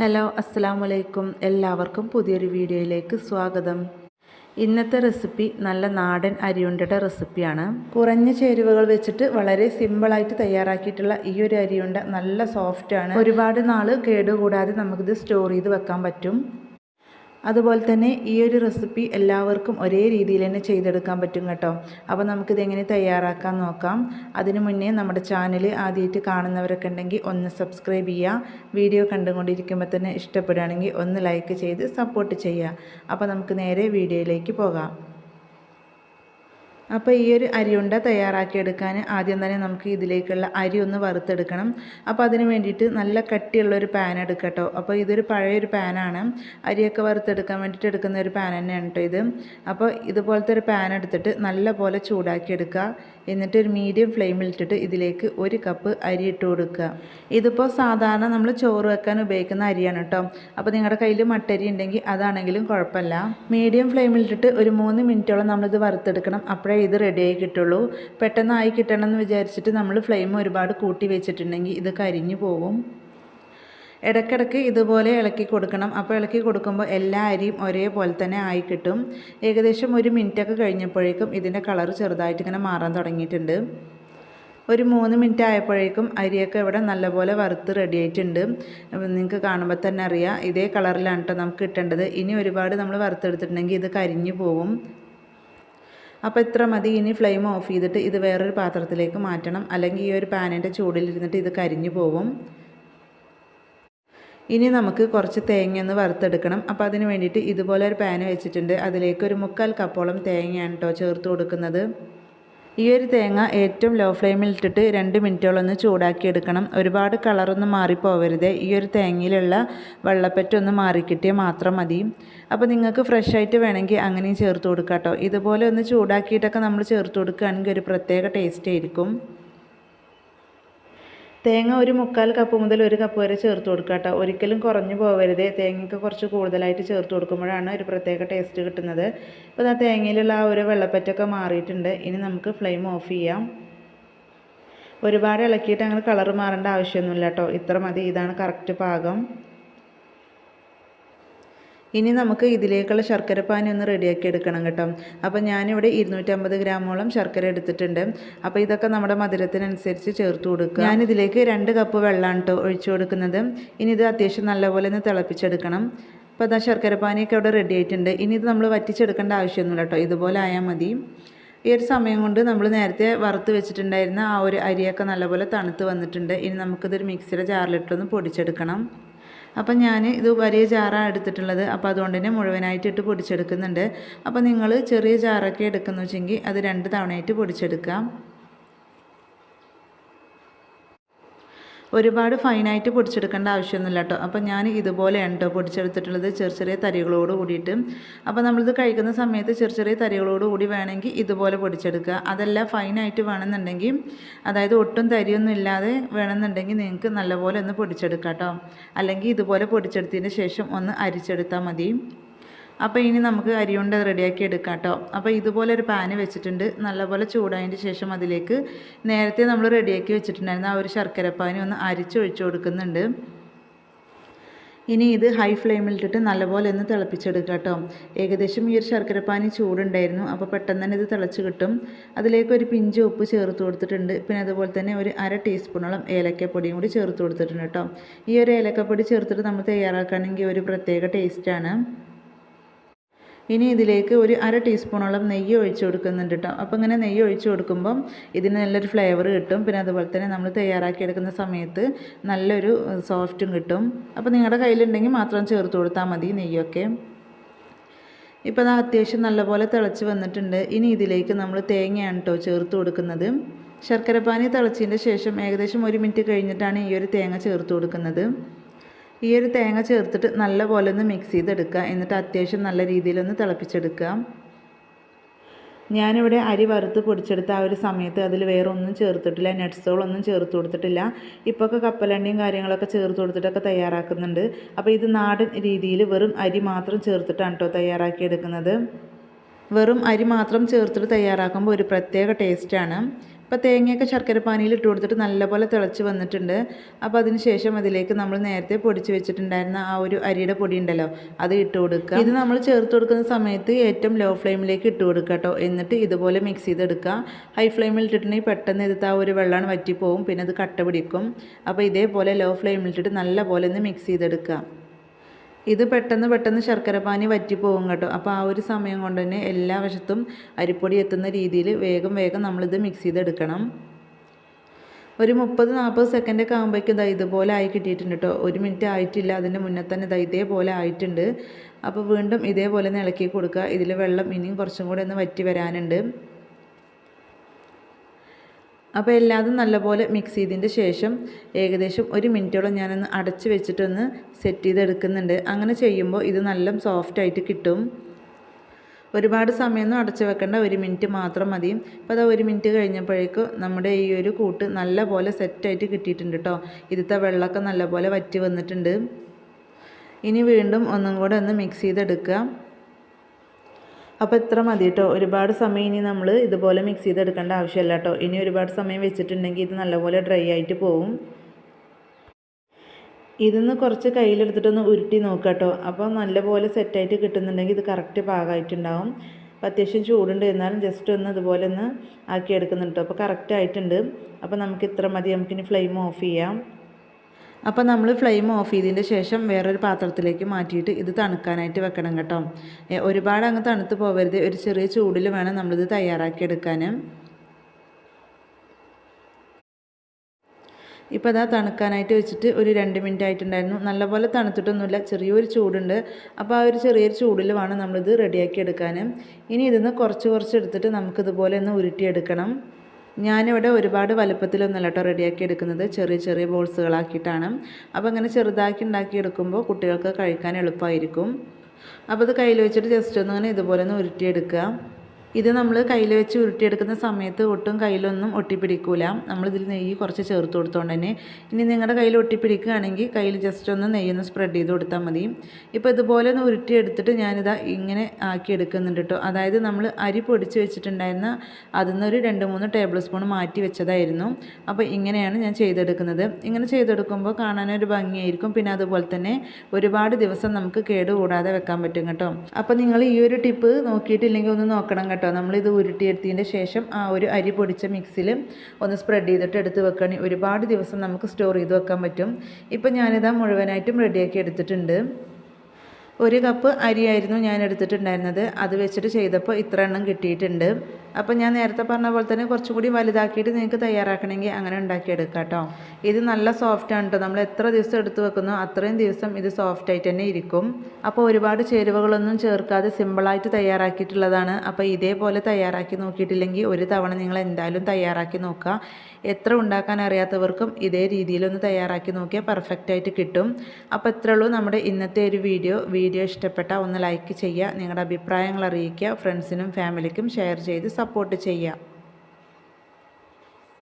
Hello അസ്സാം വലൈക്കും എല്ലാവർക്കും പുതിയൊരു വീഡിയോയിലേക്ക് സ്വാഗതം. ഇന്നത്തെ റെസിപ്പി നല്ല നാടൻ അരിയുണ്ടയുടെ റെസിപ്പിയാണ്. കുറഞ്ഞ ചേരുവകൾ വെച്ചിട്ട് വളരെ സിമ്പിളായിട്ട് തയ്യാറാക്കിയിട്ടുള്ള ഈ ഒരു അരിയുണ്ട നല്ല സോഫ്റ്റാണ്. ഒരുപാട് നാൾ കേടുകൂടാതെ നമുക്കിത് സ്റ്റോർ ചെയ്ത് വെക്കാൻ പറ്റും. അതുപോലെ തന്നെ ഈ ഒരു റെസിപ്പി എല്ലാവർക്കും ഒരേ രീതിയിൽ തന്നെ ചെയ്തെടുക്കാൻ പറ്റും കേട്ടോ. അപ്പോൾ നമുക്കിത് എങ്ങനെ തയ്യാറാക്കാൻ നോക്കാം. അതിനു മുന്നേ നമ്മുടെ ചാനൽ ആദ്യമായിട്ട് കാണുന്നവരൊക്കെ ഉണ്ടെങ്കിൽ ഒന്ന് സബ്സ്ക്രൈബ് ചെയ്യുക. വീഡിയോ കണ്ടുകൊണ്ടിരിക്കുമ്പോൾ തന്നെ ഇഷ്ടപ്പെടുകയാണെങ്കിൽ ഒന്ന് ലൈക്ക് ചെയ്ത് സപ്പോർട്ട് ചെയ്യുക. അപ്പോൾ നമുക്ക് നേരെ വീഡിയോയിലേക്ക് പോകാം. അപ്പോൾ ഈ ഒരു അരിയുണ്ട തയ്യാറാക്കിയെടുക്കാൻ ആദ്യം തന്നെ നമുക്ക് ഇതിലേക്കുള്ള അരി ഒന്ന് വറുത്തെടുക്കണം. അപ്പോൾ അതിന് വേണ്ടിയിട്ട് നല്ല കട്ടിയുള്ളൊരു പാൻ എടുക്കട്ടോ. അപ്പോൾ ഇതൊരു പഴയൊരു പാനാണ് അരിയൊക്കെ വറുത്തെടുക്കാൻ വേണ്ടിയിട്ട് എടുക്കുന്ന ഒരു പാൻ തന്നെയാണ് കേട്ടോ ഇത്. അപ്പോൾ ഇതുപോലത്തെ ഒരു പാൻ എടുത്തിട്ട് നല്ല പോലെ ചൂടാക്കി എടുക്കുക എന്നിട്ട് ഒരു മീഡിയം ഫ്ലെയിമിൽ ഇട്ടിട്ട് ഇതിലേക്ക് ഒരു കപ്പ് അരി ഇട്ട് കൊടുക്കുക. ഇതിപ്പോൾ സാധാരണ നമ്മൾ ചോറ് വെക്കാൻ ഉപയോഗിക്കുന്ന അരിയാണ് കേട്ടോ അപ്പോൾ നിങ്ങളുടെ കയ്യിൽ മട്ടരി ഉണ്ടെങ്കിൽ അതാണെങ്കിലും കുഴപ്പമില്ല. മീഡിയം ഫ്ലെയിമിൽ ഇട്ടിട്ട് ഒരു മൂന്ന് മിനിറ്റോളം നമ്മളിത് വറുത്തെടുക്കണം. അപ്പോഴേ ഇത് റെഡിയായി കിട്ടുള്ളൂ. പെട്ടെന്നായി കിട്ടണം എന്ന് വിചാരിച്ചിട്ട് നമ്മൾ ഫ്ലെയിം ഒരുപാട് കൂട്ടി വെച്ചിട്ടുണ്ടെങ്കിൽ ഇത് കരിഞ്ഞു പോകും ഇടയ്ക്കിടയ്ക്ക് ഇതുപോലെ ഇളക്കി കൊടുക്കണം. അപ്പോൾ ഇളക്കി കൊടുക്കുമ്പോൾ എല്ലാ അരിയും ഒരേപോലെ തന്നെ ആയി കിട്ടും ഏകദേശം ഒരു മിനിറ്റൊക്കെ കഴിഞ്ഞപ്പോഴേക്കും ഇതിന്റെ കളർ ചെറുതായിട്ട് ഇങ്ങനെ മാറാൻ തുടങ്ങിയിട്ടുണ്ട്. ഒരു മൂന്ന് മിനിറ്റ് ആയപ്പോഴേക്കും അരിയൊക്കെ ഇവിടെ നല്ലപോലെ വറുത്ത് റെഡി ആയിട്ടുണ്ട്. നിങ്ങൾക്ക് കാണുമ്പോൾ തന്നെ അറിയാം ഇതേ കളറിലാണ് കേട്ടോ നമുക്ക് കിട്ടേണ്ടത്. ഇനി ഒരുപാട് നമ്മൾ വറുത്തെടുത്തിട്ടുണ്ടെങ്കിൽ ഇത് കരിഞ്ഞു പോവും. അപ്പോൾ ഇത്ര മതി. ഇനി ഫ്ലെയിം ഓഫ് ചെയ്തിട്ട് ഇത് വേറൊരു പാത്രത്തിലേക്ക് മാറ്റണം. അല്ലെങ്കിൽ ഈ ഒരു പാനിന്റെ ചൂടിലിരുന്നിട്ട് ഇത് കരിഞ്ഞു പോകും ഇനി നമുക്ക് കുറച്ച് തേങ്ങ ഒന്ന് വറുത്തെടുക്കണം. അപ്പോൾ അതിന് വേണ്ടിയിട്ട് ഇതുപോലെ ഒരു പാന് വെച്ചിട്ടുണ്ട്. അതിലേക്ക് ഒരു മുക്കാൽ കപ്പോളം തേങ്ങയാണ് കേട്ടോ ചേർത്ത് കൊടുക്കുന്നത്. ഈ ഒരു തേങ്ങ ഏറ്റവും ലോ ഫ്ലെയിമിൽ ഇട്ടിട്ട് രണ്ട് മിനിറ്റോളം ഒന്ന് ചൂടാക്കിയെടുക്കണം ഒരുപാട് കളറൊന്നും മാറിപ്പോവരുത്. ഈ ഒരു തേങ്ങയിലുള്ള വെള്ളപ്പറ്റൊന്ന് മാറിക്കിട്ടിയാൽ മാത്രം മതി. അപ്പോൾ നിങ്ങൾക്ക് ഫ്രഷ് ആയിട്ട് വേണമെങ്കിൽ അങ്ങനെയും ചേർത്ത് കൊടുക്കാം കേട്ടോ ഇതുപോലെ ഒന്ന് ചൂടാക്കിയിട്ടൊക്കെ നമ്മൾ ചേർത്ത് കൊടുക്കുകയാണെങ്കിൽ ഒരു പ്രത്യേക ടേസ്റ്റ് ആയിരിക്കും. തേങ്ങ ഒരു മുക്കാൽ കപ്പ് മുതൽ ഒരു കപ്പ് വരെ ചേർത്ത് കൊടുക്കുക കേട്ടോ. ഒരിക്കലും കുറഞ്ഞു പോകരുത് തേങ്ങയ്ക്ക് കുറച്ച് കൂടുതലായിട്ട് ചേർത്ത് കൊടുക്കുമ്പോഴാണ് ഒരു പ്രത്യേക ടേസ്റ്റ് കിട്ടുന്നത്. അപ്പോൾ ആ തേങ്ങയിലുള്ള ആ ഒരു വെള്ളപ്പറ്റൊക്കെ മാറിയിട്ടുണ്ട്. ഇനി നമുക്ക് ഫ്ലെയിം ഓഫ് ചെയ്യാം. ഒരുപാട് ഇളക്കിയിട്ട് അങ്ങനെ കളർ മാറേണ്ട ആവശ്യമൊന്നുമില്ല കേട്ടോ. ഇത്ര മതി. ഇതാണ് കറക്റ്റ് പാകം. ഇനി നമുക്ക് ഇതിലേക്കുള്ള ശർക്കര പാനി ഒന്ന് റെഡിയാക്കി എടുക്കണം കേട്ടോ. അപ്പോൾ ഞാനിവിടെ ഇരുന്നൂറ്റമ്പത് ഗ്രാമോളം ശർക്കര എടുത്തിട്ടുണ്ട്. അപ്പോൾ ഇതൊക്കെ നമ്മുടെ മധുരത്തിനനുസരിച്ച് ചേർത്ത് കൊടുക്കുക. ഞാൻ ഇതിലേക്ക് രണ്ട് കപ്പ് വെള്ളമാണ് കേട്ടോ ഒഴിച്ചു കൊടുക്കുന്നത്. ഇനി ഇത് അത്യാവശ്യം നല്ലപോലെ ഒന്ന് തിളപ്പിച്ചെടുക്കണം. അപ്പോൾ അതാ ശർക്കര പാനിയൊക്കെ അവിടെ റെഡി ആയിട്ടുണ്ട്. ഇനി ഇത് നമ്മൾ വറ്റിച്ചെടുക്കേണ്ട ആവശ്യമൊന്നുമില്ല കേട്ടോ. ഇതുപോലെ ആയാൽ മതി. ഈ ഒരു സമയം കൊണ്ട് നമ്മൾ നേരത്തെ വറുത്ത് വെച്ചിട്ടുണ്ടായിരുന്ന ആ ഒരു അരിയൊക്കെ നല്ലപോലെ തണുത്ത് വന്നിട്ടുണ്ട്. ഇനി നമുക്കിതൊരു മിക്സിയുടെ ജാറിലിട്ടൊന്ന് പൊടിച്ചെടുക്കണം. അപ്പം ഞാൻ ഇത് വലിയ ജാറാണ് എടുത്തിട്ടുള്ളത്. അപ്പോൾ അതുകൊണ്ട് തന്നെ മുഴുവനായിട്ട് ഇട്ട് പൊടിച്ചെടുക്കുന്നുണ്ട്. അപ്പോൾ നിങ്ങൾ ചെറിയ ജാറൊക്കെ എടുക്കുന്നു വെച്ചെങ്കിൽ അത് രണ്ട് തവണയായിട്ട് പൊടിച്ചെടുക്കാം. ഒരുപാട് ഫൈനായിട്ട് പൊടിച്ചെടുക്കേണ്ട ആവശ്യമൊന്നുമില്ല കേട്ടോ. അപ്പോൾ ഞാൻ ഇതുപോലെയാണ് കേട്ടോ പൊടിച്ചെടുത്തിട്ടുള്ളത് ചെറിയ ചെറിയ തരികളോട് കൂടിയിട്ട്. അപ്പോൾ നമ്മളിത് കഴിക്കുന്ന സമയത്ത് ചെറിയ ചെറിയ തരികളോട് കൂടി വേണമെങ്കിൽ ഇതുപോലെ പൊടിച്ചെടുക്കുക. അതല്ല ഫൈനായിട്ട് വേണമെന്നുണ്ടെങ്കിൽ അതായത് ഒട്ടും തരിയൊന്നും ഇല്ലാതെ വേണമെന്നുണ്ടെങ്കിൽ നിങ്ങൾക്ക് നല്ലപോലെ ഒന്ന് പൊടിച്ചെടുക്കാം കേട്ടോ. അല്ലെങ്കിൽ ഇതുപോലെ പൊടിച്ചെടുത്തതിന് ശേഷം ഒന്ന് അരിച്ചെടുത്താൽ മതി. അപ്പോൾ ഇനി നമുക്ക് അരിയുണ്ട റെഡിയാക്കി എടുക്കാം കേട്ടോ അപ്പോൾ ഇതുപോലെ ഒരു പാന് വെച്ചിട്ടുണ്ട്. നല്ലപോലെ ചൂടായതിന്റെ ശേഷം അതിലേക്ക് നേരത്തെ നമ്മൾ റെഡിയാക്കി വെച്ചിട്ടുണ്ടായിരുന്ന ആ ഒരു ശർക്കരപ്പാനി ഒന്ന് അരിച്ചൊഴിച്ചു കൊടുക്കുന്നുണ്ട്. ഇനി ഇത് ഹൈ ഫ്ലെയിമിലിട്ടിട്ട് നല്ലപോലെ ഒന്ന് തിളപ്പിച്ചെടുക്കുക കേട്ടോ ഏകദേശം ഈ ഒരു ശർക്കരപ്പാനി ചൂടുണ്ടായിരുന്നു. അപ്പോൾ പെട്ടെന്ന് തന്നെ ഇത് തിളച്ച് കിട്ടും. അതിലേക്ക് ഒരു പിഞ്ച് ഉപ്പ് ചേർത്ത് കൊടുത്തിട്ടുണ്ട്. പിന്നെ അതുപോലെ തന്നെ ഒരു അര ടീസ്പൂണോളം ഏലക്കപ്പൊടിയും കൂടി ചേർത്ത് കൊടുത്തിട്ടുണ്ട് കേട്ടോ. ഈ ഒരു ഏലക്കപ്പൊടി ചേർത്തിട്ട് നമ്മൾ തയ്യാറാക്കുകയാണെങ്കിൽ ഒരു പ്രത്യേക ടേസ്റ്റാണ് ഇനി ഇതിലേക്ക് ഒരു അര ടീസ്പൂണോളം നെയ്യ് ഒഴിച്ചു കൊടുക്കുന്നുണ്ട് കേട്ടോ അപ്പോൾ ഇങ്ങനെ നെയ്യ് ഒഴിച്ചു കൊടുക്കുമ്പം ഇതിന് നല്ലൊരു ഫ്ലേവർ കിട്ടും. പിന്നെ അതുപോലെ തന്നെ നമ്മൾ തയ്യാറാക്കി എടുക്കുന്ന സമയത്ത് നല്ലൊരു സോഫ്റ്റും കിട്ടും. അപ്പോൾ നിങ്ങളുടെ കയ്യിലുണ്ടെങ്കിൽ മാത്രം ചേർത്ത് കൊടുത്താൽ മതി നെയ്യൊക്കെ. ഇപ്പോൾ അത് അത്യാവശ്യം നല്ലപോലെ തിളച്ച് വന്നിട്ടുണ്ട്. ഇനി ഇതിലേക്ക് നമ്മൾ തേങ്ങയാണ് കേട്ടോ ചേർത്ത് കൊടുക്കുന്നത്. ശർക്കരപ്പാനി തിളച്ചതിന്റെ ശേഷം ഏകദേശം ഒരു മിനിറ്റ് കഴിഞ്ഞിട്ടാണ് ഈ ഒരു തേങ്ങ ചേർത്ത് കൊടുക്കുന്നത്. ഈ ഒരു തേങ്ങ ചേർത്തിട്ട് നല്ല പോലെ ഒന്ന് മിക്സ് ചെയ്തെടുക്കുക. എന്നിട്ട് അത്യാവശ്യം നല്ല രീതിയിലൊന്ന് തിളപ്പിച്ചെടുക്കുക. ഞാനിവിടെ അരി വറുത്ത് പൊടിച്ചെടുത്ത ആ ഒരു സമയത്ത് അതിൽ വേറെ ഒന്നും ചേർത്തിട്ടില്ല നട്ട്സുകളൊന്നും ചേർത്ത് കൊടുത്തിട്ടില്ല. ഇപ്പോഴൊക്കെ കപ്പലണ്ടിയും കാര്യങ്ങളൊക്കെ ചേർത്ത് കൊടുത്തിട്ടൊക്കെ തയ്യാറാക്കുന്നുണ്ട്. അപ്പോൾ ഇത് നാടൻ രീതിയിൽ വെറും അരി മാത്രം ചേർത്തിട്ടാണ് കേട്ടോ തയ്യാറാക്കിയെടുക്കുന്നത്. വെറും അരി മാത്രം ചേർത്തിട്ട് തയ്യാറാക്കുമ്പോൾ ഒരു പ്രത്യേക ടേസ്റ്റാണ് അപ്പോൾ തേങ്ങയൊക്കെ ശർക്കര പാനിയിൽ ഇട്ട് കൊടുത്തിട്ട് നല്ലപോലെ തിളച്ച് വന്നിട്ടുണ്ട്. അപ്പോൾ അതിന് ശേഷം അതിലേക്ക് നമ്മൾ നേരത്തെ പൊടിച്ച് വെച്ചിട്ടുണ്ടായിരുന്ന ആ ഒരു അരിയുടെ പൊടി ഉണ്ടല്ലോ അത് ഇട്ട് കൊടുക്കുക. ഇത് നമ്മൾ ചേർത്ത് കൊടുക്കുന്ന സമയത്ത് ഏറ്റവും ലോ ഫ്ലെയിമിലേക്ക് ഇട്ട് കൊടുക്കുക കേട്ടോ. എന്നിട്ട് ഇതുപോലെ മിക്സ് ചെയ്തെടുക്കുക. ഹൈ ഫ്ലെയിമിൽ ഇട്ടിട്ടുണ്ടെങ്കിൽ പെട്ടെന്ന് ഇത് ആ ഒരു വെള്ളമാണ് വറ്റിപ്പോവും. പിന്നെ അത് കട്ട പിടിക്കും. അപ്പോൾ ഇതേപോലെ ലോ ഫ്ലെയിമിൽ ഇട്ടിട്ട് നല്ലപോലെ ഒന്ന് മിക്സ് ചെയ്തെടുക്കുക. ഇത് പെട്ടെന്ന് പെട്ടെന്ന് ശർക്കര പാനി വറ്റിപ്പോകും കേട്ടോ. അപ്പോൾ ആ ഒരു സമയം കൊണ്ട് തന്നെ എല്ലാ വശത്തും അരിപ്പൊടി എത്തുന്ന രീതിയിൽ വേഗം വേഗം നമ്മളിത് മിക്സ് ചെയ്തെടുക്കണം. ഒരു മുപ്പത് നാൽപ്പത് സെക്കൻഡ് ഒക്കെ ആകുമ്പോഴേക്കും ഇതാ ഇതുപോലെ ആയി കിട്ടിയിട്ടുണ്ട് കേട്ടോ. ഒരു മിനിറ്റ് ആയിട്ടില്ല അതിന്റെ മുന്നേ തന്നെ ഇതാ ഇതേപോലെ ആയിട്ടുണ്ട്. അപ്പോൾ വീണ്ടും ഇതേപോലെ ഇളക്കി കൊടുക്കുക. ഇതിൽ വെള്ളം ഇനിയും കുറച്ചും കൂടെ ഒന്ന് വറ്റി വരാനുണ്ട്. അപ്പോൾ എല്ലാതും നല്ലപോലെ മിക്സ് ചെയ്തതിന്റെ ശേഷം ഏകദേശം ഒരു മിനിറ്റോളം ഞാനൊന്ന് അടച്ച് വെച്ചിട്ടൊന്ന് സെറ്റ് ചെയ്തെടുക്കുന്നുണ്ട്. അങ്ങനെ ചെയ്യുമ്പോൾ ഇത് നല്ല സോഫ്റ്റായിട്ട് കിട്ടും. ഒരുപാട് സമയമൊന്നും അടച്ചു വെക്കേണ്ട. ഒരു മിനിറ്റ് മാത്രം മതി. അപ്പോൾ അത് ഒരു മിനിറ്റ് കഴിഞ്ഞപ്പോഴേക്കും നമ്മുടെ ഈ ഒരു കൂട്ട് നല്ല പോലെ സെറ്റായിട്ട് കിട്ടിയിട്ടുണ്ട് കേട്ടോ. ഇതിലത്തെ വെള്ളമൊക്കെ നല്ലപോലെ വറ്റി വന്നിട്ടുണ്ട്. ഇനി വീണ്ടും ഒന്നും കൂടെ ഒന്ന് മിക്സ് ചെയ്തെടുക്കുക. അപ്പോൾ ഇത്ര മതി കേട്ടോ ഒരുപാട് സമയം ഇനി നമ്മൾ ഇതുപോലെ മിക്സ് ചെയ്തെടുക്കേണ്ട ആവശ്യമില്ല കേട്ടോ ഇനി ഒരുപാട് സമയം വെച്ചിട്ടുണ്ടെങ്കിൽ ഇത് നല്ലപോലെ ഡ്രൈ ആയിട്ട് പോവും. ഇതിന്ന് കുറച്ച് കയ്യിലെടുത്തിട്ടൊന്ന് ഉരുട്ടി നോക്കുക കേട്ടോ അപ്പോൾ നല്ലപോലെ സെറ്റായിട്ട് കിട്ടുന്നുണ്ടെങ്കിൽ ഇത് കറക്റ്റ് പാകമായിട്ടുണ്ടാവും. അപ്പോൾ അത്യാവശ്യം ചൂടുണ്ട് എന്നാലും ജസ്റ്റ് ഒന്ന് ഇതുപോലെ ഒന്ന് ആക്കി എടുക്കുന്നുണ്ട് അപ്പോൾ കറക്റ്റ് ആയിട്ടുണ്ട്. അപ്പോൾ നമുക്ക് ഇത്ര മതി. നമുക്കിനി ഫ്ലെയിം ഓഫ് ചെയ്യാം. അപ്പോൾ നമ്മൾ ഫ്ലെയിം ഓഫ് ചെയ്തതിന്റെ ശേഷം വേറൊരു പാത്രത്തിലേക്ക് മാറ്റിയിട്ട് ഇത് തണുക്കാനായിട്ട് വെക്കണം കേട്ടോ. ഒരുപാട് അങ്ങ് തണുത്ത് പോകരുത് ഒരു ചെറിയ ചൂടിൽ വേണം നമ്മളിത് തയ്യാറാക്കിയെടുക്കാൻ ഇപ്പോൾ അതാ തണുക്കാനായിട്ട് വെച്ചിട്ട് ഒരു രണ്ട് മിനിറ്റ് ആയിട്ടുണ്ടായിരുന്നു. നല്ലപോലെ തണുത്തിട്ടൊന്നുമില്ല. ചെറിയൊരു ചൂടുണ്ട്. അപ്പോൾ ആ ഒരു ചെറിയൊരു ചൂടിൽ വേണം നമ്മളിത് റെഡിയാക്കി എടുക്കാൻ ഇനി ഇതിന്ന് കുറച്ച് കുറച്ച് എടുത്തിട്ട് നമുക്കിതുപോലെ ഒന്ന് ഉരുട്ടിയെടുക്കണം. ഞാനിവിടെ ഒരുപാട് വലുപ്പത്തിലൊന്നുമല്ല കേട്ടോ റെഡിയാക്കി എടുക്കുന്നത്. ചെറിയ ചെറിയ ബോൾസുകളാക്കിയിട്ടാണ്. അപ്പോൾ അങ്ങനെ ചെറുതാക്കി ഉണ്ടാക്കിയെടുക്കുമ്പോൾ കുട്ടികൾക്ക് കഴിക്കാൻ എളുപ്പമായിരിക്കും. അപ്പോൾ ഇത് കയ്യിൽ വെച്ചിട്ട് ജസ്റ്റ് ഒന്നങ്ങനെ ഇതുപോലെ ഒന്ന് ഉരുട്ടിയെടുക്കുക. ഇത് നമ്മൾ കയ്യിൽ വെച്ച് ഉരുട്ടിയെടുക്കുന്ന സമയത്ത് ഒട്ടും കയ്യിലൊന്നും ഒട്ടിപ്പിടിക്കൂല. നമ്മളിതിൽ നെയ്യ് കുറച്ച് ചേർത്ത് കൊടുത്തോണ്ട് തന്നെ. ഇനി നിങ്ങളുടെ കയ്യിൽ ഒട്ടിപ്പിടിക്കുകയാണെങ്കിൽ കയ്യിൽ ജസ്റ്റ് ഒന്ന് നെയ്യൊന്ന് സ്പ്രെഡ് ചെയ്ത് കൊടുത്താൽ മതി. ഇപ്പോൾ ഇതുപോലെ ഒന്ന് ഉരുട്ടിയെടുത്തിട്ട് ഞാനിതാ ഇങ്ങനെ ആക്കി എടുക്കുന്നുണ്ട് കേട്ടോ അതായത് നമ്മൾ അരി പൊടിച്ച് വെച്ചിട്ടുണ്ടായിരുന്ന അതിൽ നിന്നൊരു രണ്ട് മൂന്ന് ടേബിൾ സ്പൂൺ മാറ്റി വെച്ചതായിരുന്നു. അപ്പോൾ ഇങ്ങനെയാണ് ഞാൻ ചെയ്തെടുക്കുന്നത്. ഇങ്ങനെ ചെയ്തെടുക്കുമ്പോൾ കാണാനൊരു ഭംഗിയായിരിക്കും. പിന്നെ അതുപോലെ തന്നെ ഒരുപാട് ദിവസം നമുക്ക് കേടുകൂടാതെ വെക്കാൻ പറ്റും കേട്ടോ അപ്പോൾ നിങ്ങൾ ഈ ഒരു ടിപ്പ് നോക്കിയിട്ടില്ലെങ്കിൽ ഒന്ന് നോക്കണം കേട്ടോ. നമ്മളിത് ഉരുട്ടിയെടുത്തതിന്റെ ശേഷം ആ ഒരു അരി പൊടിച്ച മിക്സിൽ ഒന്ന് സ്പ്രെഡ് ചെയ്തിട്ട് എടുത്ത് വെക്കുകയാണെങ്കിൽ ഒരുപാട് ദിവസം നമുക്ക് സ്റ്റോർ ചെയ്ത് വെക്കാൻ പറ്റും. ഇപ്പം ഞാനിതാ മുഴുവനായിട്ടും റെഡിയാക്കി എടുത്തിട്ടുണ്ട്. ഒരു കപ്പ് അരിയായിരുന്നു ഞാൻ എടുത്തിട്ടുണ്ടായിരുന്നത്. അത് വെച്ചിട്ട് ചെയ്തപ്പോൾ ഇത്ര എണ്ണം കിട്ടിയിട്ടുണ്ട്. അപ്പോൾ ഞാൻ നേരത്തെ പറഞ്ഞ പോലെ തന്നെ കുറച്ചും കൂടി വലുതാക്കിയിട്ട് നിങ്ങൾക്ക് തയ്യാറാക്കണമെങ്കിൽ അങ്ങനെ ഉണ്ടാക്കിയെടുക്കാം കേട്ടോ. ഇത് നല്ല സോഫ്റ്റ് ആണ് കേട്ടോ നമ്മൾ എത്ര ദിവസം എടുത്ത് വെക്കുന്നോ അത്രയും ദിവസം ഇത് സോഫ്റ്റ് ആയിട്ട് തന്നെ ഇരിക്കും. അപ്പോൾ ഒരുപാട് ചേരുവകളൊന്നും ചേർക്കാതെ സിമ്പിളായിട്ട് തയ്യാറാക്കിയിട്ടുള്ളതാണ്. അപ്പോൾ ഇതേപോലെ തയ്യാറാക്കി നോക്കിയിട്ടില്ലെങ്കിൽ ഒരു തവണ നിങ്ങൾ എന്തായാലും തയ്യാറാക്കി നോക്കുക. എത്ര ഉണ്ടാക്കാൻ അറിയാത്തവർക്കും ഇതേ രീതിയിലൊന്ന് തയ്യാറാക്കി നോക്കിയാൽ പെർഫെക്റ്റ് ആയിട്ട് കിട്ടും. അപ്പോൾ ഇത്രേ ഉള്ളൂ നമ്മുടെ ഇന്നത്തെ ഒരു വീഡിയോ. വീഡിയോ ഇഷ്ടപ്പെട്ടാൽ ഒന്ന് ലൈക്ക് ചെയ്യുക നിങ്ങളുടെ അഭിപ്രായങ്ങൾ അറിയിക്കുക ഫ്രണ്ട്സിനും ഫാമിലിക്കും ഷെയർ ചെയ്ത് സപ്പോർട്ട് ചെയ്യുക